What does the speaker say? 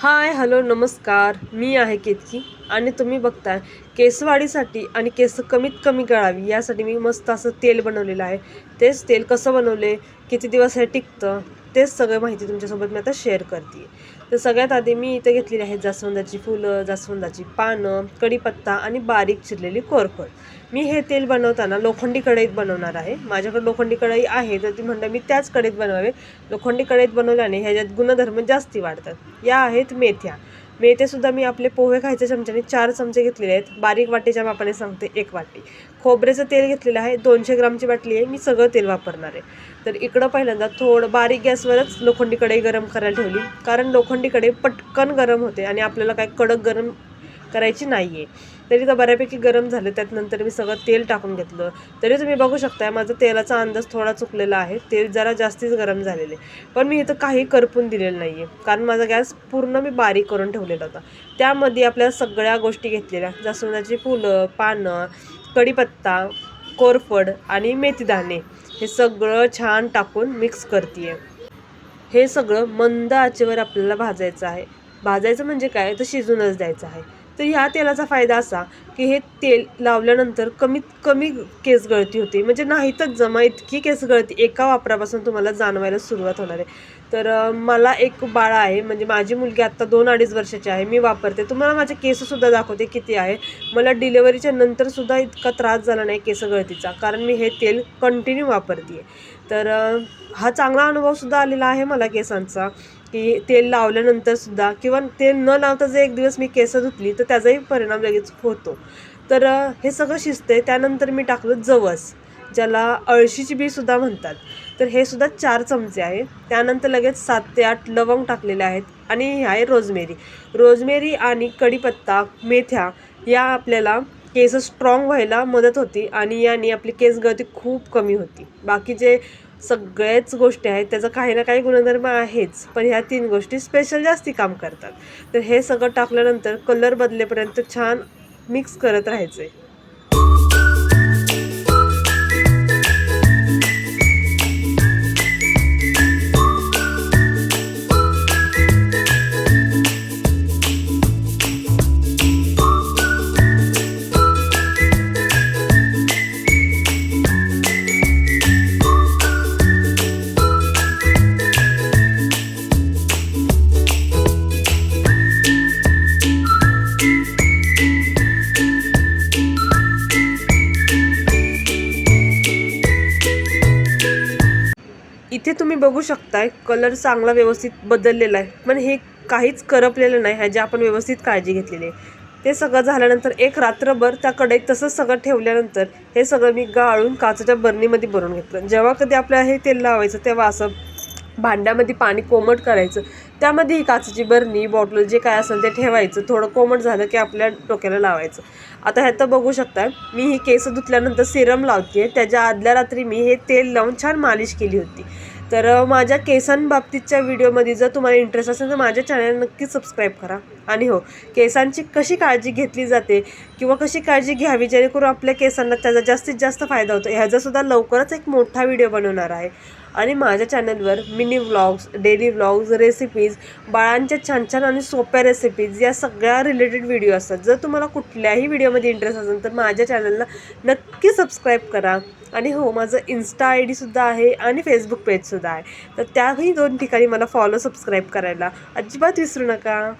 Hi hello नमस्कार. मी आहे केतकी आणि तुम्ही बघताय केसवाढीसाठी आणि केस कमीत कमी गळावी यासाठी मी मस्त असं तेल बनवलेलं आहे. तेच तेल कसं बनवले किती दिवस हे टिकतं तेच सगळं माहिती तुमच्यासोबत मी आता शेअर करते तर सगळ्यात आधी मी इथं घेतलेली आहेत जास्वंदाची फुलं जास्वंदाची पानं कढीपत्ता आणि बारीक चिरलेली कोरफड. मी हे तेल बनवताना लोखंडी कढईत बनवणार आहे. माझ्याकडे लोखंडी कढई आहे तर ती म्हणलं मी त्याच कढईत बनवावे. लोखंडी कढईत बनवल्याने ह्याच्यात गुणधर्म जास्ती वाढतात. या आहेत मेथ्या. मेथेसुद्धा मी आपले पोहे खायच्या चमच्याने चार चमचे घेतलेले आहेत. बारीक वाटीच्या मापाने सांगते एक वाटी. खोबरेचं तेल घेतलेलं आहे. दोनशे ग्रामची बाटली आहे. मी सगळं तेल वापरणार आहे. तर इकडं पहिल्यांदा थोडं बारीक गॅसवरच लोखंडी कढई गरम करायला ठेवली. कारण लोखंडी कढई पटकन गरम होते आणि आपल्याला काय कडक गरम करायची नाही आहे तरी तर बऱ्यापैकी गरम झालं त्यात नंतर मी सगळं तेल टाकून घेतलं. तरी तुम्ही बघू शकताय माझा तेलाचा अंदाज थोडा चुकलेला आहे. तेल जरा जास्तीच गरम झालेले पण मी इथं काही करपून दिलेलं नाही आहे कारण माझा गॅस पूर्ण मी बारीक करून ठेवलेला होता. त्यामध्ये आपल्या सगळ्या गोष्टी घेतलेल्या. जास्वंदाची फुलं पानं कढीपत्ता कोरफड आणि मेथीदाणे. हे सगळं छान टाकून मिक्स करते हे सगळं मंद आचेवर आपल्याला भाजायचं आहे. भाजायचं म्हणजे काय? तर शिजूनच द्यायचं आहे. तर ह्या तेलाचा फायदा असा की हे तेल लावल्यानंतर कमीत कमी केस गळती होते. म्हणजे नाहीतच जमा इतकी केस गळती. एका वापरापासून तुम्हाला जाणवायला सुरुवात होणार आहे. तर मला एक बाळ आहे. म्हणजे माझी मुलगी आत्ता दोन अडीच वर्षाची आहे. मी वापरते. तुम्हाला माझे केससुद्धा दाखवते किती आहे. मला डिलेवरीच्या नंतरसुद्धा इतका त्रास झाला नाही केस गळतीचा. कारण मी हे तेल कंटिन्यू वापरते तर हा चांगला अनुभवसुद्धा आलेला आहे मला केसांचा. की तेल लावल्यानंतर सुद्धा किंवा तेल न लावता जर एक दिवस मी केस धुतली तर त्याचाही परिणाम लगेच होतो. तर हे सगळं शिजते त्यानंतर मी टाकलं जवस ज्याला अळशीची बीसुद्धा म्हणतात. तर हे सुद्धा चार चमचे आहे. त्यानंतर लगेच सात ते आठ लवंग टाकलेले आहेत आणि हे आहे रोजमेरी. रोजमेरी आणि कढीपत्ता मेथ्या या आपल्याला केस स्ट्रॉंग व्हायला मदत होती आणि याने आपली केस गळती खूप कमी होती. बाकीचे सगळ्याच गोष्टी आहेत त्याचं काही ना काही गुणधर्म आहेच पण ह्या तीन गोष्टी स्पेशल जास्ती काम करतात. तर हे सगळं टाकल्यानंतर कलर बदलेपर्यंत छान मिक्स करत राहायचं आहे इथे तुम्ही बघू शकताय कलर चांगला व्यवस्थित बदललेला आहे. पण हे काहीच करपलेलं नाही ह्याची आपण व्यवस्थित काळजी घेतलेली आहे. ते सगळं झाल्यानंतर एक रात्रभर त्या कढईत तसंच सगळं ठेवल्यानंतर हे सगळं मी गाळून काचेच्या बरणीमध्ये भरून घेतलं. जेव्हा कधी आपल्या हे तेल लावायचं तेव्हा असं भांड्यामध्ये पाणी कोमट करायचं. त्यामध्ये ही काचेची बरणी बॉटल जे काय असेल ते ठेवायचं. थोडं कोमट झालं की आपल्या डोक्याला लावायचं. आता ह्यात बघू शकता मी ही केस धुतल्यानंतर सिरम लावते त्याच्या आदल्या रात्री मी हे तेल लावून छान मालिश केली होती. तर माझ्या केसांबाबतीतच्या व्हिडिओमध्ये जर तुम्हाला इंटरेस्ट असेल तर माझ्या चॅनल नक्की सबस्क्राईब करा. आणि हो केसांची कशी काळजी घेतली जाते किंवा कशी काळजी घ्यावी जेणेकरून आपल्या केसांना त्याचा जास्तीत जास्त फायदा होतो ह्याचासुद्धा लवकरच एक मोठा व्हिडिओ बनवणार आहे. आणि माझ्या चॅनलवर mini vlogs daily vlogs recipes बाळांच्या छान छान आणि सोप्या रेसिपीज या सगळ्या रिलेटेड व्हिडिओ असतात. जर तुम्हाला कुठल्याही व्हिडिओमध्ये इंटरेस्ट असेल तर माझ्या चॅनलला नक्की नक्की सबस्क्राईब करा. आणि हो माझं इन्स्टा आय डीसुद्धा आहे आणि फेसबुक पेजसुद्धा आहे. तर त्याही दोन ठिकाणी मला फॉलो सबस्क्राईब करायला. अजिबात विसरू नका.